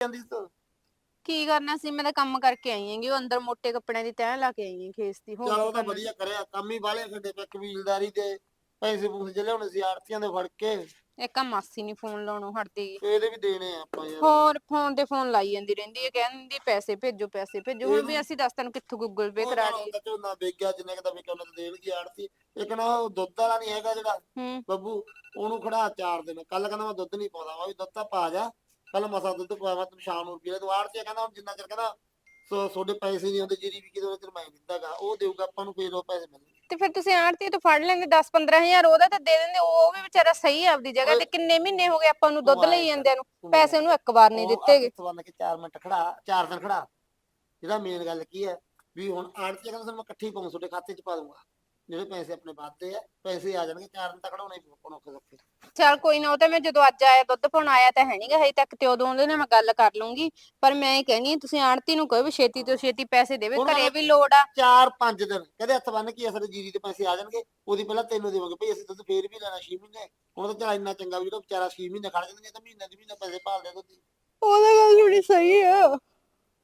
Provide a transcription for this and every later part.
ਜਾਂਦੀ ਤੂੰ? ਕੀ ਕਰਨਾ ਸੀ? ਮੈਂ ਤਾਂ ਕੰਮ ਕਰਕੇ ਆਈ ਹੈਗੀ ਉਹ ਅੰਦਰ ਮੋਟੇ ਕੱਪੜਿਆਂ ਦੀ ਤੈਅ ਲਾ ਕੇ ਆਈ ਹਾਂ ਖੇਸ ਦੀ ਹੋਰ ਚਲ ਕੀ ਉਹ ਤਾਂ? ਵਧੀਆ ਕਰਿਆ ਕੰਮ ਹੀ ਵਾਲੇ ਸਾਡੇ ਤੇ ਕਬੀਲਦਾਰੀ ਦੇ ਪੈਸੇ ਪੂਸੇ ਜਿਹੜੇ ਹੁਣ ਸੀ ਆੜਤੀਆਂ ਦੇ ਫੜ ਕੇ ਇੱਕ ਆ ਮਾਸੀ ਨਹੀਂ ਫੋਨ ਲਾਉਣੋਂ ਹਟਦੀ। ਗੀ। ਤੇ ਇਹਦੇ ਵੀ ਦੇਣੇ ਆ ਆਪਾਂ ਯਾਰ। ਹੋਰ ਫੋਨ ਤੇ ਫੋਨ ਲਾਈ ਜਾਂਦੀ ਰਹਿੰਦੀ ਹੈ ਕਹਿੰਦੀ ਪੈਸੇ ਭੇਜੋ ਪੈਸੇ ਭੇਜੋ ਹੁਣ ਵੀ ਅਸੀਂ ਦੱਸ ਤੈਨੂੰ ਕਿੱਥੋਂ ਗੂਗਲ ਪੇ ਕਰਾ ਲਈਏ। ਹੁੰਦਾ ਝੋਨਾ ਵੇਚਿਆ ਜਿੰਨੇ ਕੁ ਦਾ ਵੇਚਿਆ ਉਹਨਾਂ ਨੂੰ ਦੇਣਗੇ ਆੜਤੀ। ਇੱਕ ਨਾ ਉਹ ਦੁੱਧ ਵਾਲਾ ਨਹੀਂ ਹੈਗਾ ਜਿਹੜਾ ਹੂੰ। ਬੱਬੂ ਉਹਨੂੰ ਖੜਾ ਚਾਰ ਦਿਨ ਕੱਲ ਕਹਿੰਦਾ ਮੈਂ ਦੁੱਧ ਨਹੀਂ ਪਾਉਂਦਾ ਮੈਂ ਵੀ ਦੁੱਧ ਤਾਂ ਪਾ ਜਾ। ਕੱਲ ਮਸਾ ਦੁੱਧ ਪਾਵਾ ਤੈਨੂੰ ਸ਼ਾਮ ਨੂੰ ਪੀਲੇ ਤੂੰ ਆੜਤੀ ਕਹਿੰਦਾ ਹੁਣ ਜਿੰਨਾ ਚਿਰ ਕਹਿੰਦਾ ਸੋ ਤੁਹਾਡੇ ਪੈਸੇ ਨਹੀਂ ਆਉਂਦੇ ਜਿਹੜੀ ਵੀ ਕਿਦੋਂ ਚਿਰ ਮੈਂ ਦਿੰਦਾਗਾ ਉਹ ਦੇਊਗਾ ਆਪਾਂ ਨੂੰ ਫੇਰ ਉਹ ਪੈਸੇ ਮਿਲਣਗੇ। ਤੇ ਫਿਰ ਤੁਸੀਂ ਆੜਤੀ ਤੋਂ ਫੜ ਲੈਂਦੇ 10 15000 ਉਹਦਾ ਤਾਂ ਦੇ ਦਿੰਦੇ ਉਹ ਵੀ ਵਿਚਾਰਾ ਸਹੀ ਆ ਆਪਦੀ ਜਗ੍ਹਾ ਤੇ ਕਿੰਨੇ ਮਹੀਨੇ ਹੋ ਗਏ ਆਪਾਂ ਨੂੰ ਦੁੱਧ ਲਈ ਜਾਂਦਿਆਂ ਨੂੰ ਪੈਸੇ ਉਹਨੂੰ ਇੱਕ ਵਾਰ ਨਹੀਂ ਦਿੱਤੇਗੇ। ਬੰਨ ਕੇ 4 ਮਿੰਟ ਖੜਾ 4 ਦਿਨ ਖੜਾ। ਜਿਹਦਾ ਮੇਨ ਗੱਲ ਕੀ ਹੈ ਵੀ ਹੁਣ ਆੜਤੀ ਕਹਿੰਦਾ ਮੈਂ ਇਕੱਠੀ ਪਾਉਂ ਤੁਹਾਡੇ ਖਾਤੇ 'ਚ ਪਾ ਦੂੰਗਾ ਜਿਹੜੇ ਪੈਸੇ ਆਪਣੇ ਵੱਧਦੇ ਆ ਪੈਸੇ ਆ ਜਾਣਗੇ 4 ਦਿਨ ਤੱਕ ਖੜਾਉਣੇ ਹੀ ਪਉ ਔਖੇ ਸੌਖੇ। ਚਲ ਕੋਈ ਨਾ ਉਹ ਤਾਂ ਮੈਂ ਜਦੋਂ ਅੱਜ ਆਇਆ ਦੁੱਧ ਪਾਉਣ ਆਇਆ ਤਾਂ ਹੈ ਨਹੀਂਗਾ ਹਜੇ ਤੱਕ ਤੇ ਉਦੋਂ ਉਹਦੇ ਨਾਲ ਮੈਂ ਗੱਲ ਕਰ ਲੂੰਗੀ। ਪਰ ਮੈਂ ਇਹ ਕਹਿਣੀ ਤੁਸੀਂ ਆੜਤੀ ਨੂੰ ਕਹੋ ਵੀ ਛੇਤੀ ਤੋਂ ਛੇਤੀ ਪੈਸੇ ਦੇਵੇ ਘਰੇ ਵੀ ਲੋੜ ਆ। 4-5 ਦਿਨ ਕਹਿੰਦੇ ਹੱਥ ਬੰਨ ਕੇ ਅਸਲ ਜੀਰੀ ਦੇ ਪੈਸੇ ਆ ਜਾਣਗੇ ਉਹਦੀ ਪਹਿਲਾਂ ਤੈਨੂੰ ਦੇਵਾਂਗੇ ਭਈ ਅਸੀਂ ਦੁੱਧ ਫੇਰ ਵੀ ਲੈਣਾ 6 ਮਹੀਨੇ ਹੁਣ ਤਾਂ ਚੱਲ ਇੰਨਾ ਚੰਗਾ ਵੀ ਜਿਹੜਾ ਵਿਚਾਰਾ 6 ਮਹੀਨੇ ਖੜ ਜਾਂਦੇ ਤਾਂ ਮਹੀਨੇ ਦੀ ਮਹੀਨੇ ਪੈਸੇ ਭਾਲਦੇ ਦੁੱਧ। ਦੀ। ਉਹਦਾ ਗੱਲ ਥੋੜੀ ਸਹੀ ਆ।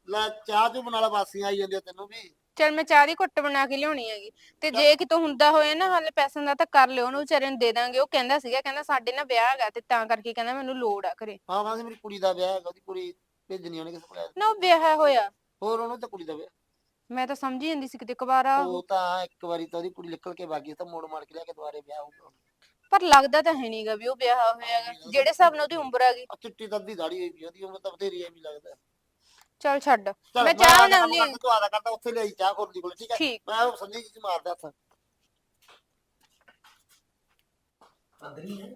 ਲੈ ਚਾਹ ਚੂ ਬਣਾ ਲਾ ਵਾਸੀਆਂ ਆਈ ਜਾਂਦੀਆਂ ਤੈਨੂੰ ਵੀ। ਚਲ ਮੈਂ ਚਾਹ ਦੀ ਘੁੱਟ ਬਣਾ ਕੇ ਲਿਆਉਣੀ ਹੈਗੀ। ਤੇ ਜੇ ਕਿਤੋਂ ਹੁੰਦਾ ਹੋਇਆ ਨਾ ਹਾਲੇ ਪੈਸਿਆਂ ਦਾ ਤਾਂ ਕਰ ਲਿਓ ਉਹਨੂੰ ਵਿਚਾਰੇ ਨੂੰ ਦੇ ਦਾਂਗੇ। ਉਹ ਕਹਿੰਦਾ ਸੀਗਾ ਕਹਿੰਦਾ ਸਾਡੇ ਨਾ ਵਿਆਹ ਹੈਗਾ ਤੇ ਤਾਂ ਕਰਕੇ ਕਹਿੰਦਾ ਮੈਨੂੰ ਲੋੜ ਆ ਘਰੇ। ਹਾਂ ਮਾਸੀ ਮੇਰੀ ਕੁੜੀ ਦਾ ਵਿਆਹ ਹੈਗਾ ਉਹਦੀ ਕੁੜੀ ਭੇਜਣੀ ਉਹਨੇ ਕਿਸੇ ਕੋਲ ਨਾ ਉਹ ਵਿਆਹ ਹੋਇਆ। ਹੋਰ ਉਹਨੂੰ ਤਾਂ ਕੁੜੀ ਦਾ ਵਿਆਹ। ਮੈਂ ਤਾਂ ਸਮਝੀ ਜਾਂਦੀ ਸੀ ਕਿਤੇ ਕੁਵਾਰਾ ਉਹ। ਤਾਂ ਇੱਕ ਵਾਰੀ ਤਾਂ ਉਹਦੀ ਕੁੜੀ ਨਿਕਲ ਕੇ ਬਾਗੀ ਤਾਂ ਮੋੜ ਮਾਰ ਕੇ ਲਿਆ ਕੇ ਦੁਬਾਰੇ ਵਿਆਹ ਹੋਊਗਾ ਪਰ ਲੱਗਦਾ ਤਾਂ ਹੈ ਨਹੀਂਗਾ ਵੀ ਉਹ ਵਿਆਹ ਹੋਇਆ ਹੈਗਾ ਜਿਹੜੇ ਹਿਸਾਬ ਨਾਲ ਉਹਦੀ ਉਮਰ ਆ ਚਿੱਟੀ ਅੱਧੀ ਦਾੜੀ ਹੋਈ ਵੀ ਉਹਦੀ ਉਮਰ ਤਾਂ ਬਥੇਰੀ ਐ ਵੀ ਲੱਗਦਾ। ਚਲ ਛੱਡ। ਚੱਲ ਮੈਂ ਚਾਹ ਬਣਾਉਣੀ ਕੰਮ ਤੂੰ ਆਦਾ ਕਰਦਾ ਉੱਥੇ ਲਈ ਚਾਹ ਖੋਲ ਦੀ ਕੋਲ ਠੀਕ ਹੈ? ਠੀਕ। ਮੈਂ ਉਹ ਸੰਨੀ ਜੀ ਮਾਰਦਾ ਹੱਥ। ਅੰਦਰ ਹੀ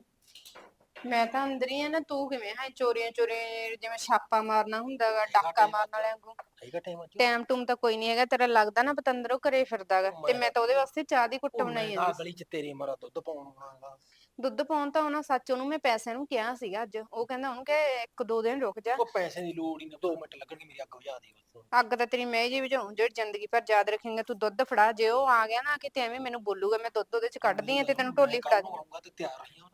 ਮੈਂ ਤਾਂ ਅੰਦਰ ਹੀ ਆ ਨਾ ਤੂੰ ਕਿਵੇਂ? ਹੈ ਚੋਰੀਆਂ ਚੋਰੀਆਂ ਜਿਵੇਂ ਛਾਪਾ ਮਾਰਨਾ ਹੁੰਦਾਗਾ ਡਾਕਾ ਮਾਰਨ ਵਾਲਿਆਂ ਵਾਂਗੂ। ਟਾਈਮ ਅੱਜ ਟਾਈਮ ਟੂਮ ਤਾਂ ਕੋਈ ਨਹੀਂ ਹੈਗਾ ਤੇਰਾ ਲੱਗਦਾ ਨਾ ਪਤੰਦਰ ਘਰੇ ਫਿਰਦਾਗਾ ਤੇ ਮੈਂ ਤਾਂ ਉਹਦੇ ਵਾਸਤੇ ਚਾਹ ਦੀ ਘੁੱਟ ਬਣਾਈ ਆ ਗਲੀ ਚ ਤੇਰੀ ਮਰਾ ਦੁੱਧ ਪਾਉਣ ਆਉਣਾ ਸੀ। ਦੁੱਧ ਪਾਉਣ ਤਾਂ ਉਹਨਾਂ ਸੱਚ ਉਹਨੂੰ ਮੈਂ ਪੈਸਿਆਂ ਨੂੰ ਕਿਹਾ ਸੀਗਾ ਅੱਜ। ਉਹ ਕਹਿੰਦਾ ਉਹਨੂੰ ਕਿ ਇੱਕ ਦੋ ਦਿਨ ਰੁਕ ਜਾ। ਉਹ ਪੈਸੇ ਦੀ ਲੋੜ ਹੀ ਨਾ 2 ਮਿੰਟ ਲੱਗਣਗੇ ਮੇਰੀ ਅੱਗ ਬੁਝਾ ਦੇ ਬਸ ਅੱਗ ਤਾਂ ਤੇਰੀ ਮੈਂ ਜੀ ਵਜਾਉਂ ਜਿਹੜੀ ਜ਼ਿੰਦਗੀ ਭਰ ਯਾਦ ਰੱਖੇਂਗਾ ਤੂੰ ਦੁੱਧ ਫੜਾ ਜੇ ਉਹ ਆ ਗਿਆ ਨਾ ਕਿਤੇ ਐਵੇਂ ਮੈਨੂੰ ਬੋਲੂਗਾ ਮੈਂ ਦੁੱਧ ਉਹਦੇ ਚ ਕੱਢਦੀ ਆ ਤੇ ਤੈਨੂੰ ਢੋਲੀ ਫੜਾ ਦੂੰ ਆਉਂਗਾ ਤੇ ਤਿਆਰ ਰਹੀ ਹਾਂ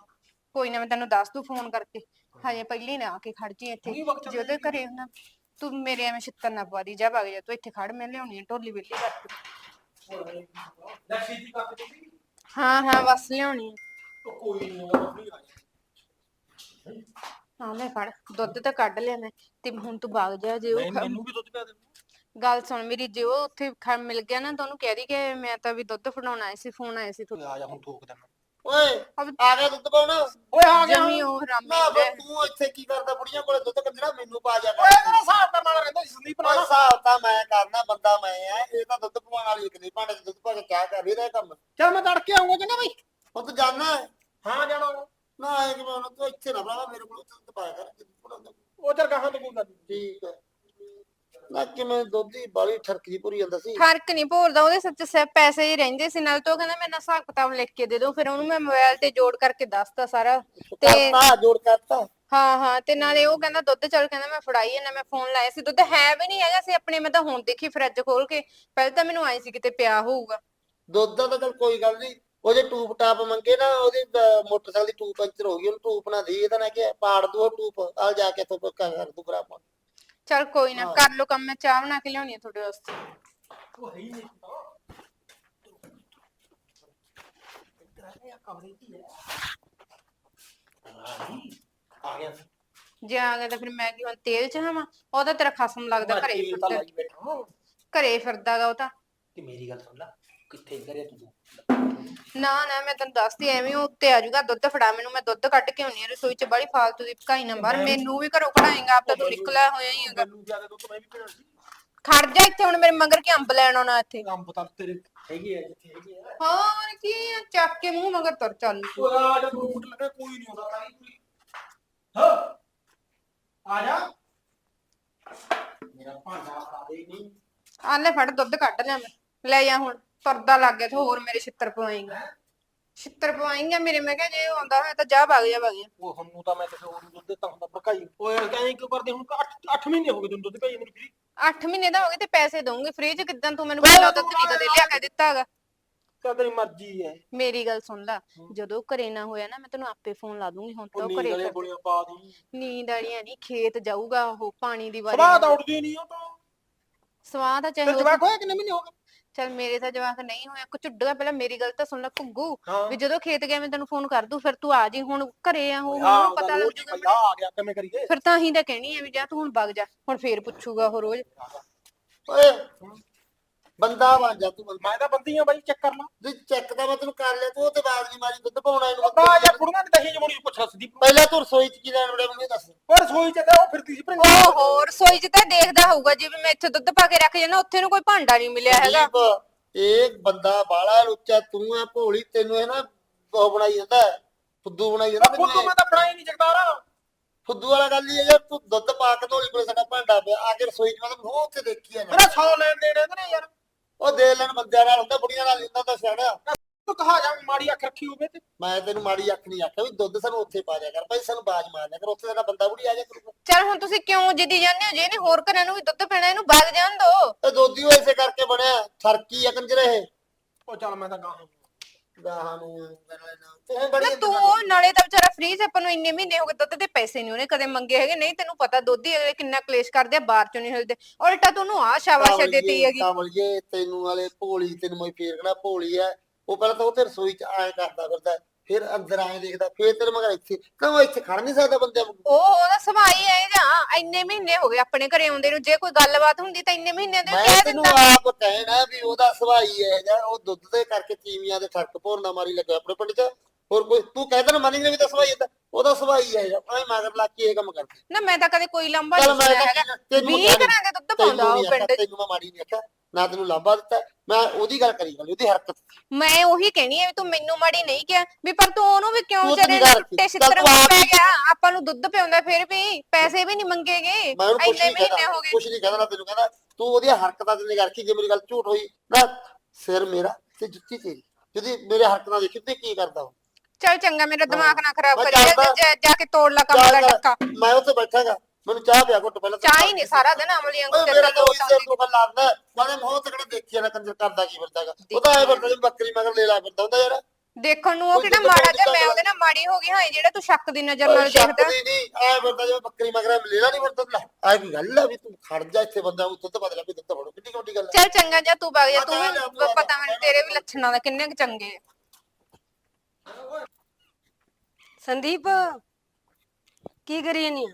ਕੋਈ ਨਾ ਮੈਂ ਤੈਨੂੰ ਦੱਸ ਦੂੰ ਫੋਨ ਕਰਕੇ। ਹਜੇ ਪਹਿਲੀ ਨਾ ਆ ਕੇ ਖੜ ਜੀ ਇੱਥੇ। ਜੇ ਉਹਦੇ ਘਰੇ ਹੁੰਦਾ ਤੂੰ ਮੇਰੇ ਐਵੇਂ ਛਿੱਤਰ ਨਾ ਪਵਾ ਦੀ ਜਾ ਵਗ ਜਾ ਤੂੰ ਇੱਥੇ ਖੜ ਮੈਂ ਲਿਆਉਣੀ ਆ ਢੋਲੀ ਵੇਲੀ। ਕਰਕੇ ਕੱਪ ਹਾਂ ਹਾਂ ਬਸ ਲਿਆਉਣੀ ਆ। ਉਹ ਕੋਈ ਉਹ ਨਹੀਂ ਆ ਹਾਂ ਲੈ ਫੜ ਦੁੱਧ ਤਾਂ ਕੱਢ ਲਿਆ ਮੈਂ ਤੇ ਹੁਣ ਤੂੰ ਵਗ ਜਾ ਜੇ ਉਹ ਨਹੀਂ ਖ- ਮੈਨੂੰ ਵੀ ਦੁੱਧ ਪਿਆ ਦੇ। ਗੱਲ ਸੁਣ ਮੇਰੀ ਜੇ ਉਹ ਉੱਥੇ ਖ- ਮਿਲ ਗਿਆ ਨਾ ਤਾਂ ਉਹਨੂੰ ਕਹਿ ਦੀ ਕਿ ਮੈਂ ਤਾਂ ਵੀ ਦੁੱਧ ਫੜਾਉਣ ਆਇਆ ਸੀ ਫੋਨ ਆਇਆ ਸੀ ਤੂੰ। ਆ ਜਾ ਹੁਣ ਠੋਕ ਦੇਣਾ ਓਏ ਅਬ- ਆ ਗਿਆ ਦੁੱਧ ਪਾਉਣਾ। ਓਏ ਆ ਜਮੀ ਉਹ ਹਰਾਮੀ ਨਾ ਬਈ ਤੂੰ ਇੱਥੇ ਕੀ ਕਰਦਾ ਬੁੜੀਆਂ ਕੋਲੇ ਦੁੱਧ ਕੰਜਰਾ ਮੈਨੂੰ ਪਾ ਜਾ। ਓਏ ਤੇਰਾ ਹਿਸਾਬ ਕਰਨ ਵਾਲਾ ਰਹਿੰਦਾ ਸੀ ਸੰਦੀਪ ਨਾਲ ਹਿਸਾਬ ਤਾਂ ਮੈਂ ਕਰਨਾ ਬੰਦਾ ਮੈਂ ਆ ਇਹ ਤਾਂ ਦੁੱਧ ਪਵਾਉਣ ਵਾਲੀ ਇੱਕ ਨਹੀਂ ਭਾਂਡੇ 'ਚ ਦੁੱਧ ਪਾ ਕੇ ਕਿਆ ਕਰ ਰਿਹਾ ਇਹ ਕੰਮ? ਚੱਲ ਮੈਂ ਤੜਕੇ ਆਉਂਗਾ ਚੰਗਾ ਬਈ। ਹੁਣ ਤੂੰ ਜਾਣਾ ਹੈ? ਹਾਂ ਜਾਣਾ ਨਾ ਆਏ ਕਿ ਮੈਂ ਤੂੰ ਇੱਥੇ ਨਾ ਬਣਾ ਮੇਰੇ ਕੋਲ ਦੁੱਧ ਪਾਇਆ ਕਰ ਦੁੱਧ ਪੜਾਉਂਦਾ ਉਹ ਚਲ ਗਾਹਾਂ ਤੋਂ ਬੋਲਦਾ ਠੀਕ ਹੈ। ਨਾ ਕਿਵੇਂ ਦੁੱਧ ਦੀ ਬਾਲੀ ਠਰਕ ਪੂਰੀ ਜਾਂਦਾ ਸੀ। ਫ਼ਰਕ ਨਹੀਂ ਭੋਰਦਾ ਉਹਦੇ ਸੱਚ ਸੇ ਪੈਸੇ ਹੀ ਰਹਿੰਦੇ ਸੀ। ਨਾਲ ਤੋਂ ਉਹ ਕਹਿੰਦਾ ਮੈਨੂੰ ਹਿਸਾਬ ਕਿਤਾਬ ਲਿਖ ਕੇ ਦੇ ਦਿਓ ਫਿਰ ਉਹਨੂੰ ਮੈਂ ਮੋਬਾਈਲ ਤੇ ਜੋੜ ਕਰਕੇ ਦੱਸਤਾ ਸਾਰਾ। ਤੇ ਕਰਤਾ ਜੋੜ ਕਰਤਾ ਹਾਂ ਹਾਂ ਤੇ ਨਾਲੇ ਉਹ ਕਹਿੰਦਾ ਦੁੱਧ ਚੱਲ ਕਹਿੰਦਾ ਮੈਂ ਫੜਾਈ ਨਾ ਮੈਂ ਫੋਨ ਲਾਇਆ ਸੀ। ਦੁੱਧ ਹੈ ਵੀ ਨਹੀਂ ਹੈਗਾ ਸੀ ਆਪਣੇ ਮੈਂ ਤਾਂ ਹੁਣ ਦੇਖੀ ਫਰਿੱਜ ਖੋਲ ਕੇ। ਪਹਿਲਾਂ ਤਾਂ ਮੈਨੂੰ ਆਈ ਸੀ ਕਿਤੇ ਪਿਆ ਹੋਊਗਾ। ਦੁੱਧ ਦਾ ਤਾਂ ਚੱਲ ਕੋਈ ਗੱਲ ਨਹੀਂ ਉਹ ਜੇ ਟੂਪ ਟਾਪ ਮੰਗੇ ਨਾ ਉਹਦੀ ਅਹ, ਮੋਟਰਸਾਈਕਲ ਦੀ ਟੂਪ ਪੰਚਰ ਹੋ ਗਈ ਉਹਨੂੰ ਟੂਪ ਨਾ ਦੇ ਇਹਦਾ ਨਾ ਕਿ ਪਾੜ ਦੂ ਉਹ ਟੂਪ ਆ ਜਾ ਕੇ ਤੋਂ ਪੱਕਾ ਕਰ ਦੂ ਬਰਾਬਰ ਚੱਲ ਕੋਈ ਨਾ। ਕਰ ਲੋ ਕੰਮ ਮੈਂ ਚਾਹ ਬਣਾ ਕੇ ਲਿਆਉਣੀ ਆ ਤੁਹਾਡੇ ਵਾਸਤੇ। ਉਹ ਹੈ ਹੀ ਨਹੀਂ ਇੱਧਰ ਆ ਗਿਆ ਕੀ ਜੇ ਆ ਗਿਆ। ਤਾਂ ਫਿਰ ਮੈਂ ਕੀ ਹੁਣ ਤੇਲ ਚ ਹਵਾਂ ਉਹਦਾ ਤੇਰਾ ਖਸਮ ਲੱਗਦਾ ਘਰੇ ਫਿਰਦਾ। ਘਰੇ ਫਿਰਦਾਗਾ ਉਹ ਤਾਂ। ਤੇ ਮੇਰੀ ਗੱਲ ਸੁਣ ਲੈ। ਕਿੱਥੇ ਕਰਿਆ ਤੂੰ ਨਾ ਨਾ ਮੈਂ ਤੈਨੂੰ ਦੱਸਦੀ ਐਵੇਂ ਉੱਤੇ ਆ ਜਾਊਗਾ ਦੁੱਧ ਫੜਾ ਮੈਨੂੰ ਮੈਂ ਦੁੱਧ ਕੱਢ ਕੇ ਆਉਣੀ ਆ ਰਸੋਈ ਚ ਬੜੀ ਫਾਲਤੂ ਦੀ ਭਕਾਈ ਨਾ ਮੈਨੂੰ ਵੀ ਘਰੋਂ ਕਢਾਏਗਾ ਆਪ ਤਾਂ ਤੂੰ ਨਿਕਲਿਆ ਹੋਇਆ ਹੀ ਹੈਗਾ। ਮੈਨੂੰ ਜ਼ਿਆਦਾ ਦੁੱਧ ਮੈਂ ਵੀ ਪੀਣਾ ਸੀ। ਖੜ ਜਾ ਇੱਥੇ ਹੁਣ ਮੇਰੇ ਮਗਰ ਕੀ ਅੰਬ ਲੈਣ ਆਉਣਾ ਇੱਥੇ? ਕੰਮ ਤਾਂ ਤੇਰੇ ਹੈਗੇ ਆ ਜਿੱਥੇ ਹੈਗੇ ਆ। ਹੋਰ ਕੀ ਆ ਚੱਕ ਕੇ ਮੂੰਹ ਮਗਰ ਤੁਰ ਚੱਲ। ਉਹ ਆ ਜਾ ਦੋ ਮਿੰਟ ਲੱਗੇ ਕੋਈ ਨਹੀਂ ਆਉਂਦਾ ਤਾਂ ਕੋਈ। ਹਾਂ। ਆ ਜਾ। ਮੇਰਾ ਭਾਂਡਾ ਫੜਾ ਦੇ ਨਹੀਂ। ਆ ਲੈ ਫੜ ਦੁੱਧ ਕੱਢ ਲਿਆ ਮੈਂ। ਲੈ ਜਾ ਹੁਣ। ਤੁਰਦਾ ਲੱਗ ਗਿਆ ਤੇ ਹੋਰ ਮੇਰੇ ਛਿੱਤਰ ਪਵਾਏਗਾ। ਛਿੱਤਰ ਪਵਾਏਗਾ ਮੇਰੇ ਮੈਂ ਕਿਹਾ ਜੇ ਉਹ ਆਉਂਦਾ ਹੋਇਆ ਤਾਂ ਜਾ ਵਗ ਜਾ ਵਗ ਜਾ। ਉਹ ਹੁਣ ਨੂੰ ਤਾਂ ਮੈਂ ਕਿਸੇ ਹੋਰ ਨੂੰ ਦੁੱਧ ਦਿੱਤਾ ਹੁੰਦਾ ਭਰਕਾਈ ਓਏ ਕਹਿੰਦੇ ਕਿਉਂ ਕਰਦੇ ਹੁਣ? 8 8 ਮਹੀਨੇ ਹੋ ਗਏ ਤੈਨੂੰ ਦੁੱਧ ਭਾਈ ਮੈਨੂੰ ਫਰੀ 8 ਮਹੀਨੇ ਦਾ ਹੋ ਗਏ ਤੇ ਪੈਸੇ ਦਊਂਗੀ ਫ੍ਰੀ ਚ ਕਿਦਾਂ ਤੂੰ ਮੈਨੂੰ ਪਹਿਲਾਂ ਦੁੱਧ ਨਹੀਂ ਕਦੇ ਲਿਆ ਕੇ ਦਿੱਤਾ ਹੈਗਾ। ਤੇਰੀ ਮਰਜ਼ੀ ਹੈ ਮੇਰੀ ਗੱਲ ਸੁਣ ਲਾ ਜਦੋਂ ਘਰੇ ਨਾ ਹੋਇਆ ਨਾ ਮੈਂ ਤੈਨੂੰ ਆਪੇ ਫੋਨ ਲਾ ਦੂੰਗੀ ਹੁਣ ਤਾਂ ਉਹ ਘਰੇ ਨੀਂਦ ਵਾਲੀਆਂ ਫਿਰ- ਗੋਲੀਆਂ ਪਾ ਦੀ। ਨੀਂਦ ਵਾਲੀਆਂ ਨਹੀਂ ਖੇਤ ਜਾਊਗਾ ਉਹ ਪਾਣੀ ਦੀ ਵਾਰੀ ਸਵਾਹ ਤਾਂ। ਉੱਠਦੀ ਨਹੀਂ ਉਹ ਤਾਂ। ਸਵਾਹ ਤਾਂ ਤੇ ਚਾਹੇ ਉਹ- ਜਵਾਕ ਹੋਇਆ ਕਿੰਨੇ ਮਹੀਨੇ ਹੋ ਗਏ? ਚੱਲ ਮੇਰੇ ਤਾਂ ਜਵਾਕ ਨਹੀਂ ਹੋਇਆ ਕੁ ਝੁੱਡੂਗਾ ਪਹਿਲਾਂ ਮੇਰੀ ਗੱਲ ਤਾਂ ਸੁਣ ਲੈ ਘੁੱਗੂ ਹਾਂ। ਵੀ ਜਦੋਂ ਖੇਤ ਗਿਆ ਮੈਂ ਤੈਨੂੰ ਫੋਨ ਕਰ ਦੂੰ ਫਿਰ ਤੂੰ ਆ ਜੀ ਹੁਣ ਘਰੇ ਆ ਉਹ ਹੁਣ ਪਤਾ ਲੱਗ ਜੂਗਾ ਆ ਗਿਆ ਕਿਵੇਂ ਕਰੀਏ? ਫਿਰ ਤਾਂ ਹੀ ਤਾਂ ਕਹਿਣੀ ਆ ਵੀ ਜਾ ਤੂੰ ਹੁਣ ਵਗ ਜਾ ਹੁਣ ਫੇਰ ਪੁੱਛੂਗਾ ਉਹ ਰੋਜ਼। ਓਏ ਬੰਦਾ ਬਣ ਜਾ ਤੂੰ ਬੰਦਾ। ਮੈਂ ਤਾਂ ਬੰਦੀ ਆ ਬਾਈ ਚੈੱਕ ਕਰ ਲਾ ਜੇ ਚੈੱਕ ਤਾਂ ਮੈਂ ਤੈਨੂੰ ਕਰ ਲਿਆ ਤੂੰ ਉਹ ਤੇ ਬਾਜ਼ ਨਹੀਂ ਮਾਰੀ ਦੁੱਧ ਪਾਉਣਾ ਇਹਨੂੰ ਬਾ ਯਾਰ ਕੁੜੀਆਂ ਦੀ ਦਹੀਂ ਜਮੂਣੀ ਪੁੱਛ ਸਦੀ ਪਹਿਲਾਂ ਤੂੰ ਰਸੋਈ ਚ ਕੀ ਲੈਣ ਵੜਿਆ ਮੈਨੂੰ ਇਹ ਦੱਸ। ਪਰ ਰਸੋਈ ਚ ਤਾਂ ਉਹ ਫਿਰਦੀ ਸੀ ਭਰਿੰਦੀ ਓਹੋ ਰਸੋਈ 'ਚ ਤਾਂ ਦੇਖਦਾ ਹੋਊਗਾ ਜਿਵੇਂ ਮੈਂ ਇੱਥੇ ਦੁੱਧ ਪਾ ਕੇ ਰੱਖ ਜਾਣਾ ਉੱਥੇ ਨੂੰ ਕੋਈ ਭਾਂਡਾ ਨਹੀਂ ਮਿਲਿਆ ਹੈਗਾ। ਇਹ ਬੰਦਾ ਬਾਲਾ ਲੁੱਚਾ ਤੂੰ ਆ ਭੋਲੀ ਤੈਨੂੰ ਇਹ ਨਾ ਉਹ ਬਣਾਈ ਜਾਂਦਾ ਫੁੱਦੂ ਬਣਾਈ ਜਾਂਦਾ ਫੁੱਦੂ ਮੈਂ ਤਾਂ ਬਣਾਈ ਨਹੀਂ ਜਗਦਾਰ। ਫੁੱਦੂ ਵਾਲਾ ਗੱਲ ਹੀ ਹੈ ਯਾਰ ਤੂੰ ਦੁੱਧ ਪਾ ਕੇ ਢੋਲੀ ਕੋਲੇ ਸਾਡਾ ਭਾਂਡਾ ਪਿਆ ਆ ਕੇ ਰਸੋਈ ਚ ਮੈਂ ਤਾਂ ਮੂੰਹ ਉੱਤੇ ਦੇਖੀ ਆ ਨਾ ਮੇਰਾ 100 ਲੈਣ ਦੇਣ ਇਹਦੇ ਨੇ ਯਾਰ। ਉਹ ਦੇ ਲੈਣ ਬੰਦਿਆਂ ਨਾਲ ਹੁੰਦਾ ਬੁੜੀਆਂ ਨਾਲ ਲਿੰਦਾ ਤਾਂ ਸਿਆਣਿਆ ਤੂੰ ਕਹਾ ਜਾ ਮਾੜੀ ਅੱਖ ਰੱਖੀ ਹੋਵੇ ਤੇ। ਮੈਂ ਤੈਨੂੰ ਮਾੜੀ ਅੱਖ ਨਹੀਂ ਆਖਿਆ ਵੀ ਦੁੱਧ ਸਾਨੂੰ ਉੱਥੇ ਪਾ ਦਿਆ ਕਰ ਭਾਈ ਸਾਨੂੰ ਬਾਜ ਮਾਰਨਾ ਕਰ ਉੱਥੇ ਸਾਡਾ ਬੰਦਾ ਬੁੜੀ ਆ ਜਾ ਕਰੂਗਾ। ਚੱਲ ਹੁਣ ਤੁਸੀਂ ਕਿਉਂ ਜਿੱਦੀ ਜਾਂਦੇ ਹੋ? ਜੇ ਇਹਨੇ ਹੋਰ ਘਰਾਂ ਨੂੰ ਵੀ ਦੁੱਧ ਪੈਣਾ ਇਹਨੂੰ ਵਗ ਜਾਣ ਦੋ। ਇਹ ਦੋਦੀ ਉਹ ਇਸੇ ਕਰਕੇ ਬਣਿਆ ਫਰਕੀ ਆ ਕੰਜਰੇ ਇਹ। ਉਹ ਚੱਲ ਮੈਂ ਤਾਂ ਗਾਹਾਂ। ਗਾਹਾਂ ਨੂੰ ਕਰ ਲੈਣਾ ਤੂੰ ਬੜੀ ਨਾ ਤੂੰ ਉਹ ਨਾਲੇ ਤਾਂ ਵਿਚਾਰਾ ਫ੍ਰੀ ਚ ਆਪਾਂ ਨੂੰ ਇੰਨੇ ਮਹੀਨੇ ਹੋ ਗਏ ਦੁੱਧ ਦੇ ਪੈਸੇ ਨਹੀਂ ਉਹਨੇ ਕਦੇ ਮੰਗੇ ਹੈਗੇ। ਨਹੀਂ ਤੈਨੂੰ ਪਤਾ ਦੁੱਧ ਹੀ ਅਗਲੇ ਕਿੰਨਾ ਕਲੇਸ਼ ਕਰਦੇ ਆ ਬਾਹਰ ਚੋਂ ਨਹੀਂ ਹਿਲਦੇ। ਉਲਟਾ ਤੂੰ ਉਹਨੂੰ ਆ ਸ਼ਾਬਾਸ਼ ਦਿੱਤੀ ਹੈਗੀ। ਕਾਮਲੀਏ ਤੈਨੂੰ ਵਾਲੇ ਭੋਲੀ ਤੈਨੂੰ ਮੈਂ ਫੇਰ ਕਹਣਾ ਭੋਲੀ ਐ ਉਹ ਪਹਿਲਾਂ ਤਾਂ ਉਹ ਤੇ ਰਸੋਈ ਚ ਆਏ ਕਰਦਾ ਫਿਰਦਾ। ਫਿਰ ਅੰਦਰ ਆਏ ਦੇਖਦਾ ਫਿਰ ਤੇਰੇ ਮਗਰ ਇੱਥੇ ਕਿਉਂ ਇੱਥੇ ਖੜ ਨਹੀਂ ਸਕਦਾ ਬੰਦੇ ਉਹ ਉਹਦਾ ਹੀ ਹੈ ਜਾਂ ਇੰਨੇ ਮਹੀਨੇ ਹੋ ਗਏ ਆਪਣੇ ਘਰੇ ਆਉਂਦੇ ਨੂੰ ਜੇ ਕੋਈ ਗੱਲਬਾਤ ਹੁੰਦੀ ਤਾਂ ਇੰਨੇ ਮਹੀਨਿਆਂ ਦੇ ਮੈਂ ਕਹਿ ਤੈਨੂੰ ਦਿੰਦਾ ਆਪ ਕਹਿਣਾ ਵੀ ਉਹਦਾ ਸਵਾਈ ਹੈ ਜਾਂ ਉਹ ਦੁੱਧ ਦੇ ਕਰਕੇ ਤੀਵੀਆਂ ਦੇ ਠੱਕ ਭੋਰਨਾ ਮਾਰੀ ਲੱਗਾ ਆਪਣੇ ਪਿੰਡ ਚ। ਹੋਰ ਕੋਈ ਤੂੰ ਕਹਿੰਦਾ ਨਾ ਮੰਨੀ ਵੀ ਤਾਂ ਸਵਾਈ ਹੈ ਉਹਦਾ ਸਵਾਈ ਹੈ ਜਾਂ ਆਈ ਮਗਰ ਲੱਗ ਕੇ ਇਹ ਕੰਮ ਕਰਦਾ ਨਾ ਮੈਂ ਤਾਂ ਕਦੇ ਕੋਈ ਲੰਬਾ ਚੱਲ ਨਹੀਂ ਮੈਂ ਸੁਣਿਆ ਹੈਗਾ। ਤੈਨੂੰ 20 ਕਿਹਾ ਨੀ, ਘਰਾਂ ਦੇ ਦੁੱਧ ਪਾਉਂਦਾ ਉਹ ਪਿੰਡ 'ਚ। ਤੈਨੂੰ ਮੈਂ ਮਾੜੀ ਨਹੀਂ ਆਖਿਆ। ਨਾ ਤੈਨੂੰ ਲਾਂਬਾ ਦਿੱਤਾ ਮੈਂ ਉਹਦੀ ਗੱਲ ਕਰੀ ਗੱਲ ਉਹਦੀ ਹਰਕਤ ਮੈਂ ਉਹੀ ਕਹਿਣੀ ਹੈ ਵੀ ਤੂੰ ਮੈਨੂੰ ਮਾੜੀ ਨਹੀਂ ਕਿਹਾ ਵੀ ਪਰ ਤੂੰ ਉਹਨੂੰ ਵੀ ਕਿਉਂ ਤੂੰ ਵਿਚਾਰੇ ਨਿਗਾਹ ਰੱਖੀ। ਟੁੱਟੇ ਚੱਲ ਛਿੱਤਰ ਤੂੰ ਆਪ ਪੈ ਹੀ- ਗਿਆ ਆਪਾਂ ਨੂੰ ਦੁੱਧ ਪਿਆਉਂਦਾ ਫਿਰ ਵੀ ਪੈਸੇ ਵੀ ਨਹੀਂ ਮੰਗੇਗੇ ਮੈਂ ਉਹਨੂੰ ਕੁਛ ਇੰਨੇ ਨਹੀਂ ਮਹੀਨੇ ਕਹਿੰਦਾ ਹੋ ਗਏ। ਕੁਛ ਨਹੀਂ ਕਹਿੰਦਾ ਨਾ ਤੈਨੂੰ ਕਹਿੰਦਾ ਤੂੰ ਉਹਦੀਆਂ ਹਰਕਤਾਂ ਤੇ ਨਿਗਾਹ ਰੱਖੀ ਜੇ ਮੇਰੀ ਗੱਲ ਝੂਠ ਹੋਈ ਨਾ ਸਿਰ ਮੇਰਾ ਤੇ ਜੁੱਤੀ ਤੇਰੀ। যদি ਮੇਰੇ ਹਰਕਤਾਂ ਦੇਖੀ ਤੇ ਕੀ ਕਰਦਾ ਉਹ ਚੱਲ ਚੰਗਾ ਮੇਰਾ ਦਿਮਾਗ ਨਾ ਖਰਾਬ ਮੈਂ ਕਰੀ ਜਾ-। ਜਾ ਜਾ ਕੇ ਤੋੜ ਲਾ ਕੰਮ ਦਾ ਟੱਕਾ ਕਰ, ਮੈਂ ਉੱਥੇ ਬੈਠਾਗਾ। ਮੈਨੂੰ ਚਾਹ ਪਿਆ ਘੁੱਟ ਪਹਿਲਾਂ ਚਾਹ ਹੀ ਨਹੀਂ ਸਾਰਾ ਦਿਨ ਅਮਲੀਆਂ ਓਏ ਨੂੰ ਮੇਰਾ ਤਾਂ ਉਹੀ ਲੋਟ ਸਿਰ ਆਉਂਦੀ ਦੁਖਣ ਲੱਗਦਾ ਮਾਰੇ ਮੂੰਹ ਤੇ ਕਿਹੜਾ ਦੇਖਿਆ ਨਾ ਕੰਜਰ ਕਰਦਾ ਕੀ ਫਿਰਦਾਗਾ ਉਹ ਤਾਂ ਐ ਫਿਰਦਾ ਜਿਵੇਂ ਬੱਕਰੀ ਮਗਰ ਲੈ ਲਾ ਫਿਰਦਾ ਹੁੰਦਾ ਯਾਰ। ਦੇਖਣ ਨੂੰ ਉਹ ਕਿਹੜਾ ਮਾੜਾ ਜਿਹਾ ਦੀ ਮੈਂ ਗੱਲ ਉਹਦੇ ਨਾਲ ਮਾੜੀ ਹੋ ਗਈ ਹਾਂ ਜਿਹੜਾ ਤੂੰ ਸ਼ੱਕ ਦੀ ਨਜ਼ਰ ਨਾਲ ਦੇਖਦਾ। ਨਹੀਂ ਐ ਫਿਰਦਾ ਜਿਵੇਂ ਬੱਕਰੀ ਮਗਰ ਲੈ ਲਾ ਨਹੀਂ ਫਿਰਦਾ। ਲੈ ਆ ਕੀ ਗੱਲ ਆ ਵੀ ਤੂੰ ਖੜ ਜਾ ਇੱਥੇ ਬੰਦਾ ਉਹ ਦੁੱਧ ਬਦਲਾ ਵੀ ਦੁੱਧ ਫੜੋ ਕਿੰਨੀ ਵੱਡੀ ਗੱਲ ਚੱਲ ਚੰਗਾ ਜਾ ਤੂੰ ਵਗ ਜਾ ਤੂੰ ਵੀ ਤੂੰ ਪਤਾ। ਮੈਨੂੰ ਤੇਰੇ ਵੀ ਲੱਛਣਾਂ ਦਾ ਕਿੰਨੇ ਕੁ ਚੰਗੇ ਆ। ਸੰਦੀਪ ਕੀ ਕਰੀ ਨਹੀਂ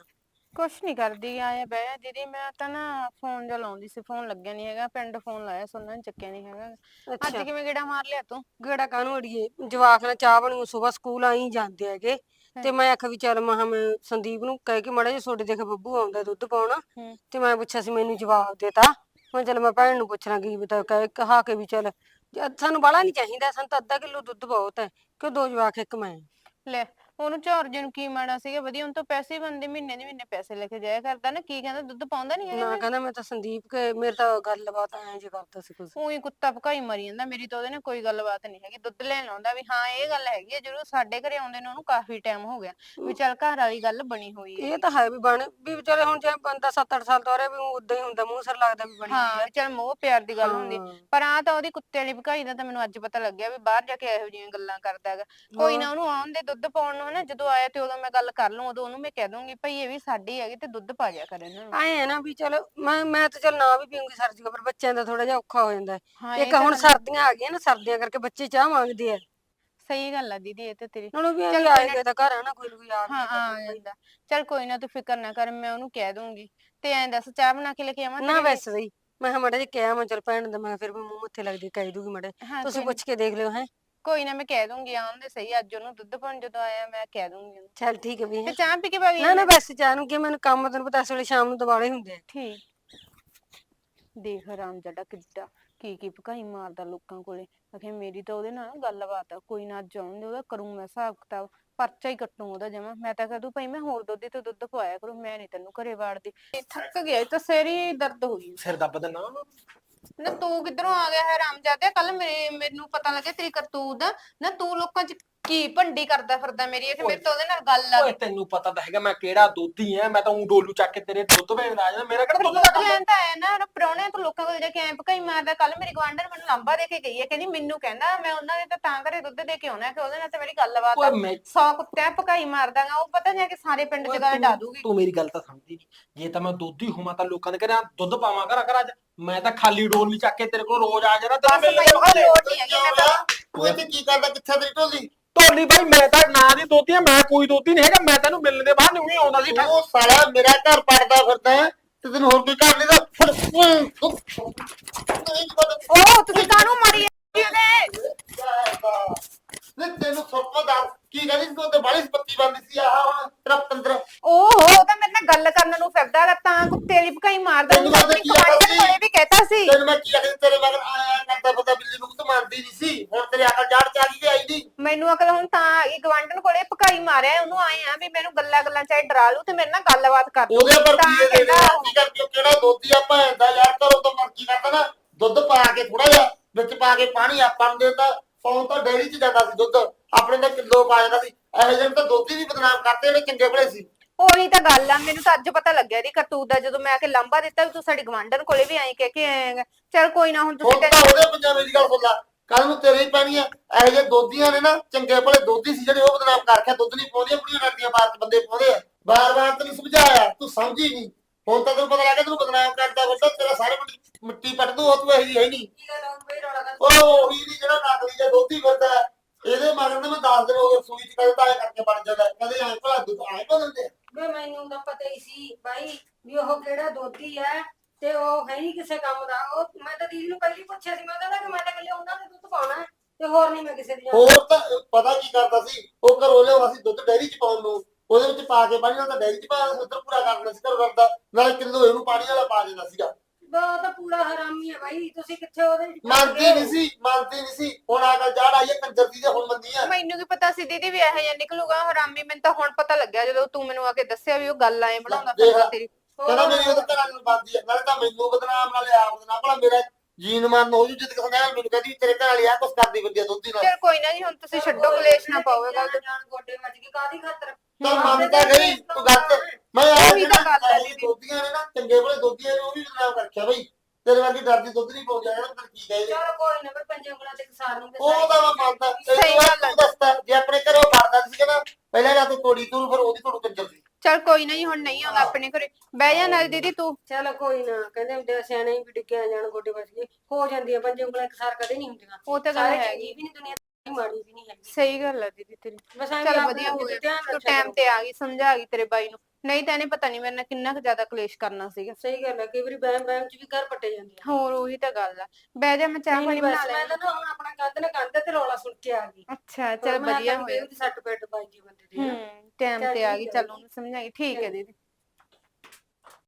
ਕੁਛ ਨਹੀਂ ਕਰਦੀ ਆਇਆ ਬਹਿ ਦੀਦੀ ਮੈਂ ਤਾਂ ਨਾ ਫੋਨ ਜਿਹਾ ਲਾਉਂਦੀ ਸੀ ਫੋਨ ਲੱਗਿਆ ਨਹੀਂ ਹੈਗਾ ਪਿੰਡ ਫੋਨ ਲਾਇਆ ਸੋਨਾ ਨੇ ਚੱਕਿਆ ਨਹੀਂ ਹੈਗਾ। ਅੱਜ ਅੱਛਾ। ਕਿਵੇਂ ਗੇੜਾ ਮਾਰ ਲਿਆ ਤੂੰ? ਗੇੜਾ ਕਾਹਨੂੰ ਅੜੀਏ? ਜਵਾਕ ਨਾਲ ਚਾਹ ਬਣੀ ਸਵੇਰ ਸਕੂਲ ਆਈ ਜਾਂਦੇ ਹੈਗੇ ਤੇ ਮੈਂ ਆਖਿਆ ਵੀ ਚੱਲ ਮਹਾ ਮੈਂ ਸੰਦੀਪ ਨੂੰ ਕਹਿ ਕੇ ਮੜਾ ਜੇ ਛੋਟੇ ਦੇਖ ਬੱਬੂ ਆਉਂਦਾ ਦੁੱਧ ਪਾਉਣਾ ਹੂੰ। ਤੇ ਮੈਂ ਪੁੱਛਿਆ ਸੀ ਮੈਨੂੰ ਜਵਾਬ ਦੇਤਾ ਮੈਂ ਚੱਲ ਮੈਂ ਭੈਣ ਨੂੰ ਪੁੱਛਣਾ ਕੀ ਬਤਾ ਕਹਿ ਕਹਾ ਕੇ ਵੀ ਚੱਲ ਸਾਨੂੰ ਬਾਲਾ ਨਹੀਂ ਚਾਹੀਦਾ ਸਾਨੂੰ ਤਾਂ ਅੱਧਾ ਕਿਲੋ ਦੁੱਧ ਬਹੁਤ ਹੈ ਕਿ ਦੋ ਜਵਾਕ ਇੱਕ ਮੈਂ? ਲੈ ਉਹਨੂੰ ਜੇ ਨੂੰ ਕੀ ਮਾੜਾ ਸੀਗਾ ਵਧੀਆ ਉਹਨੂੰ ਤਾਂ ਪੈਸੇ ਹੀ ਬੰਦੇ ਮਹੀਨੇ ਦੇ ਮਹੀਨੇ ਪੈਸੇ ਲੈ ਕੇ ਜਾਇਆ ਕਰਦਾ ਨਾ ਕੀ ਕਹਿੰਦਾ ਦੁੱਧ ਪਾਉਂਦਾ ਨਹੀਂ ਨਾ ਹੈਗਾ ਕਹਿੰਦਾ ਮੈਂ ਤਾਂ ਸੰਦੀਪ ਕੇ ਮੇਰੇ ਤਾਂ ਗੱਲਬਾਤ ਐਂ ਜੇ ਕਰਦਾ ਸੀ ਕੁਝ। ਉਹੀ ਕੁੱਤਾ ਭਕਾਈ ਮਰੀ ਜਾਂਦਾ ਮੇਰੀ ਤਾਂ ਉਹਦੇ ਨਾਲ ਕੋਈ ਗੱਲਬਾਤ ਨਹੀਂ ਹੈਗੀ ਦੁੱਧ ਲੈਣ ਆਉਂਦਾ ਵੀ ਹਾਂ ਇਹ ਗੱਲ ਹੈਗੀ ਹੈ ਜਦੋਂ ਸਾਡੇ ਘਰੇ ਆਉਂਦੇ ਨੇ ਉਹਨੂੰ ਕਾਫੀ ਟਾਈਮ ਹੋ ਗਿਆ ਵੀ ਚੱਲ ਘਰ ਵਾਲੀ ਗੱਲ ਬਣੀ ਹੋਈ ਹੈ। ਇਹ ਤਾਂ ਹੈ ਵੀ ਬਣ ਵੀ ਵਿਚਾਰੇ ਹੁਣ ਜੇ ਬੰਦਾ 7-8 ਸਾਲ ਤੋਂ ਰਿਹਾ ਵੀ ਉਦਾਂ ਹੀ ਹੁੰਦਾ ਮੂੰਹ ਸਿਰ ਲੱਗਦਾ ਵੀ ਬਣੀ ਹਾਂ ਵੀ ਚੱਲ ਮੋਹ ਪਿਆਰ ਦੀ ਗੱਲ ਹੁੰਦੀ। ਹਾਂ। ਪਰ ਆ ਤਾਂ ਉਹਦੀ ਕੁੱਤੇ ਵਾਲੀ ਭਕਾਈ ਦਾ ਤਾਂ ਮੈਨੂੰ ਅੱਜ ਪਤਾ ਲੱਗਿਆ ਵੀ ਬਾਹਰ ਜਾ ਕੇ ਇਹੋ ਜਿਹੀਆਂ ਗੱਲਾਂ ਕਰਦਾ ਹੈਗਾ। ਕੋਈ ਨਾ ਉਹਨੂੰ ਆਉਣ ਦੇ ਦੁੱਧ ਪਾਉਣ ਨੂੰ ਹਨਾ ਜਦੋਂ ਆਇਆ ਤੇ ਉਦੋਂ ਮੈਂ ਗੱਲ ਕਰ ਲੂੰ ਉਦੋਂ ਉਹਨੂੰ ਮੈਂ ਕਹਿ ਦੂੰਗੀ ਭਈ ਇਹ ਵੀ ਸਾਡੀ ਹੈਗੀ ਤੇ ਦੁੱਧ ਪਾ ਜਾ ਕਰ ਇਹਨਾਂ ਨੂੰ ਆਏ ਹੈ ਨਾ ਵੀ ਚਲ ਮੈਂ ਮੈਂ ਤਾਂ ਚਲ ਨਾ ਵੀ ਪੀਉਂਗੀ ਸਰਦੀ ਪਰ ਬੱਚਿਆਂ ਦਾ ਥੋੜਾ ਜਿਹਾ ਔਖਾ ਹੋ ਜਾਂਦਾ ਹੈ। ਹਾਂ ਇਹ ਇੱਕ ਤਾਂ ਹੁਣ ਸਰਦੀਆਂ ਆ ਗਈਆਂ ਨਾ ਸਰਦੀਆਂ ਕਰਕੇ ਬੱਚੇ ਚਾਹ ਮੰਗਦੇ ਆ ਸਹੀ ਗੱਲ ਆ ਦੀਦੀ ਇਹ ਤੇ ਤੇਰੀ ਨਾਲੋਂ ਵੀ ਚੱਲ ਆਏ ਨਾ। ਗਏ ਤਾਂ ਘਰ ਆ ਨਾ ਕੋਈ ਨਾ ਕੋਈ ਆ ਹਾਂ ਆ ਜਾਂਦਾ ਚੱਲ ਕੋਈ ਨਾ ਤੂੰ ਫਿਕਰ ਨਾ ਕਰ ਮੈਂ ਉਹਨੂੰ ਕਹਿ ਦੂੰਗੀ ਤੇ ਐਂ ਦੱਸ ਚਾਹ ਬਣਾ ਕੇ ਲੈ ਕੇ ਆਵਾਂ ਨਾ ਤੇਰੇ ਲਈ? ਵੈਸੇ ਵੀ ਮੈਂ ਕਿਹਾ ਮਾੜਾ ਜਿਹਾ ਕਿਹਾ ਮੈਂ ਚਲ ਭੈਣ ਦਾ ਮੈਂ ਫਿਰ ਵੀ ਮੂੰਹ ਮੱਥੇ ਲੱਗਦੀ ਕਹਿ ਦੂਗੀ ਮਾੜਾ। ਹਾਂ ਤੁਸੀਂ ਕੋਈ ਨਾ- ਪੁੱਛ ਕੇ ਦੇਖ ਲਿਓ ਹੈ ਕੋਈ ਨਾ ਮੈਂ ਕਹਿ ਦੂੰਗੀ ਆਉਣ ਦੇ ਸਹੀ ਅੱਜ ਉਹਨੂੰ ਦੁੱਧ ਪਾਉਣ ਜਦੋਂ ਆਇਆ ਮੈਂ ਕਹਿ ਦੂੰਗੀ ਉਹਨੂੰ। ਚਲ ਠੀਕ ਹੈ ਵੀ ਤੇ। ਚਾਹ ਪੀ ਕੇ ਭਾਗੀ ਨਾ ਨਾ ਵੈਸੇ ਚਾਹ ਨੂੰ ਕਿ ਮੈਨੂੰ ਕੰਮ ਤੈਨੂੰ ਪਤਾ ਇਸ ਵੇਲੇ ਸ਼ਾਮ ਨੂੰ ਦਿਵਾਲੇ ਹੁੰਦੇ ਆ। ਠੀਕ। ਦੇਖ ਰਾਮ ਜੱਡਾ ਕਿੱਡਾ ਕੀ ਕੀ ਭਕਾਈ ਮਾਰਦਾ ਲੋਕਾਂ ਕੋਲੇ। ਆਖੇ ਮੇਰੀ ਤਾਂ ਉਹਦੇ ਨਾਲ ਗੱਲਬਾਤ ਆ ਕੋਈ ਨਾ ਅੱਜ ਆਉਣ ਦੇ ਉਹਦਾ ਕਰੂੰ ਮੈਂ ਹਿਸਾਬ ਕਿਤਾਬ ਪਰਚਾ ਹੀ ਕੱਟੂ ਉਹਦਾ ਜਮਾ। ਮੈਂ ਤਾਂ ਕਹਦੂ ਭਾਈ ਮੈਂ ਹੋਰ ਦੁੱਧ ਤੋਂ ਦੁੱਧ ਪਵਾਇਆ ਕਰੂੰ ਮੈਂ ਨਹੀਂ ਤੈਨੂੰ ਘਰੇ ਵਾੜਦੀ। ਇਹ ਥੱਕ ਗਿਆ ਇਹ ਤਾਂ ਸਿਰ ਹੀ ਦਰਦ ਹੋਈ ਸਿਰ ਦੱਬ ਦੇਣਾ ਨਾ ਤੂੰ ਕਿੱਧਰੋਂ ਆ ਗਿਆ ਹੈ ਰਾਮ ਜਾਦਿਆ ਕੱਲ ਮੇਰੇ ਮੈਨੂੰ ਪਤਾ ਲੱਗਿਆ ਤੇਰੀ ਕਰਤੂਤ। ਦਾ ਨਾ ਤੂੰ ਲੋਕਾਂ 'ਚ ਕੀ ਭੰਡੀ ਕਰਦਾ ਫਿਰਦਾ ਮੇਰੀ ਇਹ ਮੇਰੇ ਤੋਂ ਉਹਦੇ ਨਾਲ ਗੱਲ ਆ। ਓਏ ਤੈਨੂੰ ਪਤਾ ਤਾਂ ਹੈਗਾ ਮੈਂ ਕਿਹੜਾ ਦੁੱਧੀ ਐ ਮੈਂ ਤਾਂ ਉਹ ਡੋਲੂ ਚੱਕ ਕੇ ਤੇਰੇ ਦੁੱਧ ਵੇਚ ਆ ਜਾਣਾ ਮੇਰਾ ਕਿਹੜਾ ਦੁੱਧ ਦਾ ਕੰਮ ਤਾਂ ਆਇਆ ਨਾ ਪ੍ਰਾਹੁਣੇ ਤੋਂ ਲੋਕਾਂ ਕੋਲ ਜਾ ਕੇ ਐਂ ਭਕਾਈ ਮਾਰਦਾ ਕੱਲ ਮੇਰੀ ਗਵਾਂਢਣ ਮੈਨੂੰ ਲਾਂਬਾ ਦੇ ਕੇ ਗਈ ਹੈ ਕਹਿੰਦੀ ਮੈਨੂੰ ਕਹਿੰਦਾ ਮੈਂ ਉਹਨਾਂ ਦੇ ਤਾਂ ਤਾਂ ਘਰੇ ਦੁੱਧ ਦੇ ਕੇ ਆਉਣਾ ਕਿ ਉਹਦੇ ਨਾਲ ਤਾਂ ਮੇਰੀ ਗੱਲਬਾਤ ਓਏ ਆ ਮੈਂ ਸੌ ਕੁੱਤਿਆਂ ਭਕਾਈ ਮਾਰਦਾਗਾ ਉਹ ਪਤਾ ਨਹੀਂ ਕਿ ਸਾਰੇ ਪਿੰਡ ਚ ਗੱਲ ਡਾ ਦੂਗੀ। ਤੂੰ ਮੇਰੀ ਗੱਲ ਤਾਂ ਸਮਝਦੀ ਨਹੀਂ ਜੇ ਤਾਂ ਮੈਂ ਦੁੱਧ ਹੀ ਹੋਵਾਂ ਤਾਂ ਲੋਕਾਂ ਦੇ ਘਰੇ ਆ ਦੁੱਧ ਪਾਵਾਂ ਘਰਾਂ ਘਰਾਂ 'ਚ। ਮੈਂ ਤਾਂ ਖਾਲੀ ਡੋਲ ਨਹੀਂ ਚੱਕ ਕੇ ਤੇਰੇ ਕੋਲ ਰੋਜ਼ ਆ ਜਾਣਾ ਤੈਨੂੰ ਬਸ ਮਿਲਣ ਲੋੜ ਨਹੀਂ ਹੈਗੀ ਮੈਂ ਤਾਂ ਤੂੰ ਇੱਥੇ ਕੀ ਕਰਦਾ ਕਿੱਥੇ ਤੇਰੀ ਢੋਲੀ? ਢੋਲੀ ਬਾਈ ਮੈਂ ਤਾਂ ਨਾਂ ਦੀ ਦੋਤੀ ਆ ਮੈਂ ਕੋਈ ਦੋਤੀ ਨਹੀਂ ਹੈਗਾ ਮੈਂ ਤੈਨੂੰ ਮਿਲਣ ਦੇ ਬਾਅਦ ਨਹੀਂ ਆਉਂਦਾ ਸੀ। ਉਹ ਸਾਲਾ ਮੇਰਾ ਘਰ ਪੜਦਾ ਫਿਰਦਾ ਹੈ ਤੇ ਤੈਨੂੰ ਹੋਰ ਕੋਈ ਘਰ ਨਹੀਂ ਦਾ ਫਿਰ ਉਹ ਤੁਸੀਂ ਕਾਹਨੂੰ ਮਾਰੀ ਜਾਂਦੇ? ਉਹਦੇ ਨਹੀਂ ਤੈਨੂੰ ਸੁੱਕੋ ਦੱਸ ਕੀ ਕਹਿੰਦੀ ਸੀ ਤੂੰ ਤੇ ਬਾਲੀ ਪੱਤੀ ਬੰਦੀ ਸੀ ਆਹ ਹੁਣ ਤੇਰਾ ਪੰਦਰ। ਓਹੋ ਉਹ ਤਾਂ ਮੇਰੇ ਨਾਲ ਗੱਲ ਕਰਨ ਨੂੰ ਫਿਰਦਾ ਹੈਗਾ, ਤਾਂ ਕੁੱਤੇ ਦੀ ਭਕਾਈ ਮਾਰਦਾ ਤੈਨੂੰ ਮੈਂ ਆਪਣੀ ਕੀ ਆਖਿਆ ਗਵਾਂਢਣ ਸੀ? ਕੋਲੇ ਵੀ ਕਹਿਤਾ ਸੀ। ਤੈਨੂੰ ਮੈਂ ਕੀ ਆਖਿਆ ਤੇਰੇ ਮਗਰ ਆਇਆ ਕਰਦਾ ਪਤਾ ਬਿੱਲੀ ਨੂੰ ਤੂੰ ਮੰਨਦੀ ਨਹੀਂ ਸੀ। ਹੁਣ ਤੇਰੇ ਅਕਲ ਜੜ ਚ ਆ ਗਈ ਕਿ ਆਈ ਨਹੀਂ? ਮੈਨੂੰ ਅਕਲ ਹੁਣ ਤਾਂ ਗਈ ਗਵਾਂਢਣ ਕੋਲੇ ਭਕਾਈ ਮਾਰਿਆ ਉਹਨੂੰ ਆਏ ਆ ਵੀ ਮੈਨੂੰ ਗੱਲਾਂ ਗੱਲਾਂ ਚਾਹੇ ਡਰਾ ਲੂ ਤੇ ਮੇਰੇ ਨਾਲ ਗੱਲਬਾਤ ਕਰ ਲੂ ਉਹਦੇ ਪਰ ਤਾਂ ਕੀ ਦੇ ਦੇ ਕਹਿੰਦਾ ਕੀ ਕਰਕੇ ਉਹ ਕਿਹੜਾ ਦੋਧੀ ਆ ਭੈਣ ਦਾ ਯਾਰ ਕਰੋ ਤਾਂ ਮਰਜ਼ੀ ਕਰਦਾ ਨਾ ਦੁੱਧ ਪਾ ਕੇ ਥੋੜਾ ਜਿਹਾ ਵਿੱਚ ਪਾ ਕੇ ਪਾਣੀ ਆਪਾਂ ਨੂੰ ਦੇਤਾ। ਪੌਂ ਤਾਂ ਡੇਰੀ ਚ ਜਾਂਦਾ ਸੀ ਦੁੱਧ। ਆਪਣੇ ਤਾਂ ਕਿਲੋ ਪਾ ਜਾਂਦਾ ਸੀ। ਇਹੋ ਜਿਹੇ ਨੂੰ ਤਾਂ ਦੋਧੀ ਵੀ ਬਦਨਾਮ ਕਰਦੇ ਜਿਹੜੇ ਚੰਗੇ ਭਲੇ ਸੀ। ਉਹੀ ਤਾਂ ਗੱਲ ਆ ਮੈਨੂੰ ਤਾਂ ਅੱਜ ਪਤਾ ਲੱਗਿਆ ਦੀ ਕਰਤੂਤ ਦਾ ਜਦੋਂ ਮੈਂ ਆ ਕੇ ਲਾਂਬਾ ਦਿੱਤਾ ਵੀ ਤੂੰ ਸਾਡੀ ਗਵਾਂਢਣ ਕੋਲੇ ਵੀ ਆਈ ਕਹਿ ਕੇ ਆਏਗਾ ਚਲ ਕੋਈ ਨਾ ਹੁਣ ਤੁਸੀਂ ਹੁਣ ਤਾਂ tension- ਉਹਦੇ ਪੰਜਾਂ ਮੇਰੀ ਗੱਲ ਸੁਣ ਲਾ ਕੱਲ ਨੂੰ ਤੇਰੇ ਹੀ ਪੈਣੀ ਆ। ਇਹੋ ਜਿਹੇ ਦੋਧੀਆਂ ਨੇ ਨਾ ਚੰਗੇ ਭਲੇ ਦੋਧੀ ਸੀ ਜਿਹੜੇ ਉਹ ਬਦਨਾਮ ਕਰ ਰੱਖਿਆ ਦੁੱਧ ਨਹੀਂ ਪਾਉਂਦੀਆਂ ਕੁੜੀਆਂ ਕਰਦੀਆਂ ਬਾਹਰ ਚ ਬੰਦੇ ਪਾਉਂਦੇ ਆ। ਬਾਰ-ਬਾਰ ਤੈਨੂੰ ਸਮਝਾਇਆ ਤੂੰ ਸਮਝੀ ਨਹੀਂ। ਹੁਣ ਤਾਂ ਤੈਨੂੰ ਪਤਾ ਲੱਗ ਗਿਆ ਤੈਨੂੰ ਬਦਨਾਮ ਕਰਦਾ ਬੰਦਾ ਤੇਰਾ ਸਾਰੇ ਚ ਮਿੱਟੀ ਪੱਟ ਦੂ ਉਹ ਤੂੰ ਇਹੀ ਹੈ ਨਹੀਂ। ਉਹ ਉਹੀ ਨਹੀਂ ਜਿਹੜਾ ਨਕਲੀ ਜਿਹਾ ਦੋਧੀ ਫਿਰਦਾ ਹੈ। ਇਹਦੇ ਮਗਰ ਨਾ ਮੈਂ 10 ਦਿਨ ਹੋ ਗਏ ਸੂਈ ਚ ਕਦੇ ਤਾਂ ਐਂ ਕਰਕੇ ਬਣ ਜਾਂਦਾ। ਕਦੇ ਐਂ ਭਲਾ ਦੁੱਧ ਐਂ ਬਦਲਦੇ ਆ। ਵੇ ਮੈਨੂੰ ਤਾਂ ਪਤਾ ਹੀ ਸੀ ਬਾਈ ਵੀ ਉਹ ਕਿਹੜਾ ਦੋਤੀ ਹੈ ਤੇ ਉਹ ਹੈ ਨਹੀਂ ਕਿਸੇ ਕੰਮ ਦਾ। ਉਹ ਮੈਂ ਤਾਂ ਦੀਦੀ ਨੂੰ ਪਹਿਲੀ ਪੁੱਛਿਆ ਸੀ, ਮੈਂ ਕਹਿੰਦਾ ਕਿ ਮੈਂ ਤਾਂ ਇਕੱਲੇ ਉਹਨਾਂ ਦੇ ਦੁੱਧ ਪਾਉਣਾ ਹੈ ਤੇ ਹੋਰ ਨਹੀਂ ਮੈਂ ਕਿਸੇ ਦੀ ਜਾਣਾ ਹੋਰ ਤਾਂ ਪਤਾ ਕੀ ਕਰਦਾ ਸੀ, ਉਹ ਘਰੋਂ ਲਿਆਉਂਦਾ ਸੀ ਦੁੱਧ ਡੈਰੀ ਚ ਪਾਉਣ ਨੂੰ। ਉਹਦੇ ਵਿੱਚ ਪਾ ਕੇ ਪਾਣੀ ਨਾਲ ਤਾਂ ਡੈਰੀ ਚ ਪਾ ਉੱਧਰ ਪੂਰਾ ਕਰਨਾ ਸੀ, ਘਰੋਂ ਕਰਦਾ। ਨਾਲੇ ਕਿਲੋ ਇਹਨੂੰ ਪਾਣੀ ਵਾਲਾ ਪਾ ਦਿੰਦਾ ਸੀਗਾ। ਉਹ ਤਾਂ ਪੂਰਾ ਹਰਾਮੀ ਹੈ ਬਾਈ ਤੁਸੀਂ ਕਿੱਥੇ ਉਹਦੇ ਮੰਨਦੀ? ਨਹੀਂ ਸੀ ਮੰਨਦੀ ਨਹੀਂ ਸੀ ਹੁਣ ਆ ਕੇ ਜੜ ਆਈ ਹੈ ਕੰਜਰ ਦੀ ਤੇ ਹੁਣ ਮੰਨੀ ਆ ਮੈਨੂੰ ਕੀ ਪਤਾ ਸੀ ਦੀਦੀ ਵੀ ਇਹੋ ਜਿਹਾ ਨਿਕਲੂਗਾ ਹਰਾਮੀ ਮੈਨੂੰ ਤਾਂ ਹੁਣ ਪਤਾ ਲੱਗਿਆ ਜਦੋਂ ਤੂੰ ਮੈਨੂੰ ਆ ਕੇ ਦੱਸਿਆ ਵੀ ਉਹ ਗੱਲ ਆਏ ਬਣਾਉਂਦਾ ਦੇਖ। ਫਿਰਦਾ ਤੇਰੀ ਕਹਿੰਦਾ ਮੇਰੀ ਉਹਦੇ ਘਰਾਂ ਨੂੰ ਬੰਦੀ ਆ ਨਾਲੇ ਤਾਂ ਮੈਨੂੰ ਬਦਨਾਮ ਨਾਲੇ ਆਪ ਬਦਨਾਮ ਭਲਾ ਮੇਰਾ ਜੀਨ ਮਨ ਹੋ ਜੂ ਜਿੱਦ ਨੇ ਮੈਨੂੰ ਕਹਿੰਦੀ ਤੇਰੇ ਘਰ ਵਾਲੀ ਆ ਕੁਛ ਕਰਦੀ ਆ ਦੁੱਧੀ ਨਾਲ ਚਲ ਕੋਈ ਨਾ ਜੀ ਹੁਣ ਤੁਸੀਂ ਛੱਡੋ ਕਲੇਸ਼ ਨਾ ਪਾਓ ਇਹ ਗੱਲ ਤੇ। ਜਾਣ ਗੋਡੇ ਵੱਜ ਗਈ ਕਾਦੀ ਖਾਤਰ ਤਾਂ ਮੰਨਦਾ ਗਈ ਤੂੰ ਗੱਲ ਮੈਂ ਆ ਉਹੀ ਤਾਂ ਗੱਲ ਹੈ ਦੀਦੀ। ਦੋਧੀਆਂ ਨੇ ਨਾ ਚੰਗੇ ਭਲੇ ਦੋਧੀਆਂ ਨੇ ਉਹ ਵੀ ਬਦਨਾਮ ਕਰ ਰੱਖਿਆ ਬਈ। ਤੇਰੇ ਵਰਗੀ ਡਰਦੀ ਦੁੱਧ ਨਹੀਂ ਪਾਉਂਦੀ ਇਹਨਾਂ ਨੂੰ ਕੀ ਕਹੇ। ਚਲ ਕੋਈ ਨਾ ਬਈ ਪੰਜੇ ਉਂਗਲਾਂ ਤੇ ਕਸਾਰ ਨੂੰ ਉਹ ਤਾਂ ਮੈਂ ਮੰਨਦਾ। ਸਹੀ ਗੱਲ ਹੈ। ਦੱਸਦਾ ਜੇ ਆਪਣੇ ਘਰੋਂ ਫੜਦਾ ਸੀ ਨਾ ਪਹਿਲਾਂ ਜਾਂ ਤੂੰ ਤੋੜੀ ਤੂੰ ਫਿਰ ਉਹਦੀ ਤੋੜੂ ਕੰਜਰ ਸੀ ਚਲ ਕੋਈ ਨਾ ਜੀ ਹੁਣ ਨਹੀਂ ਆਉਂਦਾ ਆਪਣੇ ਘਰੇ। ਬਹਿ ਜਾ ਨਾਲ ਦੀਦੀ ਤੂੰ। ਚਲ ਕੋਈ ਨਾ ਕਹਿੰਦੇ ਹੁੰਦੇ ਆ, ਸਿਆਣੇ ਵੀ ਡਿੱਗਿਆ ਜਾਣ ਗੋਡੇ ਵੱਜ ਗਏ। ਹੋ ਜਾਂਦੀਆਂ ਪੰਜੇ ਉਂਗਲਾਂ ਕਸਾਰ ਕਦੇ ਨਹੀਂ ਹੁੰਦੀਆਂ। ਉਹ ਤਾਂ ਗੱਲ ਹੈਗੀ। ਵੀ ਨਹੀਂ ਦੁਨੀਆ ਮਾੜੀ ਵੀ ਨਹੀਂ ਹੈਗੀ। ਸਹੀ ਗੱਲ ਹੈ ਦੀਦੀ ਤੇਰੀ। ਬਸ ਵਧੀਆ ਹੋ ਤੇ ਗਿਆ। ਤੂੰ ਟਾਈਮ। ਤੇ ਆ ਗਈ ਸਮਝਾ ਗਈ ਤੇਰੇ ਬਾਈ ਨੂੰ। ਨਹੀਂ ਤਾਂ ਇਹਨੇ ਪਤਾ ਨਹੀਂ ਮੇਰੇ ਨਾਲ ਕਿੰਨਾ ਕੁ ਜ਼ਿਆਦਾ ਕਲੇਸ਼ ਕਰਨਾ ਸੀਗਾ। ਸਹੀ ਗੱਲ ਹੈ ਕਈ ਵਾਰੀ ਬੈਮ ਬੈਮ ਚ ਵੀ ਘਰ ਪੱਟੇ ਜਾਂਦੇ ਆ। ਹੋਰ ਉਹੀ ਤਾਂ ਗੱਲ ਆ। ਬਹਿ ਜਾ ਮੈਂ ਚਾਹ ਪਾਣੀ ਬਸ ਬਣਾ ਮੈਂ ਲੈਂਦੀ ਤਾਂ ਨਾ ਹੁਣ ਆਪਣਾ ਕੰਧ ਨਾ ਕੰਧ ਤੇ ਰੌਲਾ ਸੁਣ ਕੇ ਆ ਗਈ। ਅੱਛਾ ਚਲ ਵਧੀਆ ਹੋਇਆ। ਉਹਦੀ ਸੱਟ ਪੈਟ ਪਾਈ ਬੰਦੇ ਦੀ। ਹੂੰ ਟਾਈਮ ਤੇ ਆ ਗਈ ਚਲ ਉਹਨੂੰ ਸਮਝਾਈ। ਠੀਕ ਹੈ ਦੀਦੀ।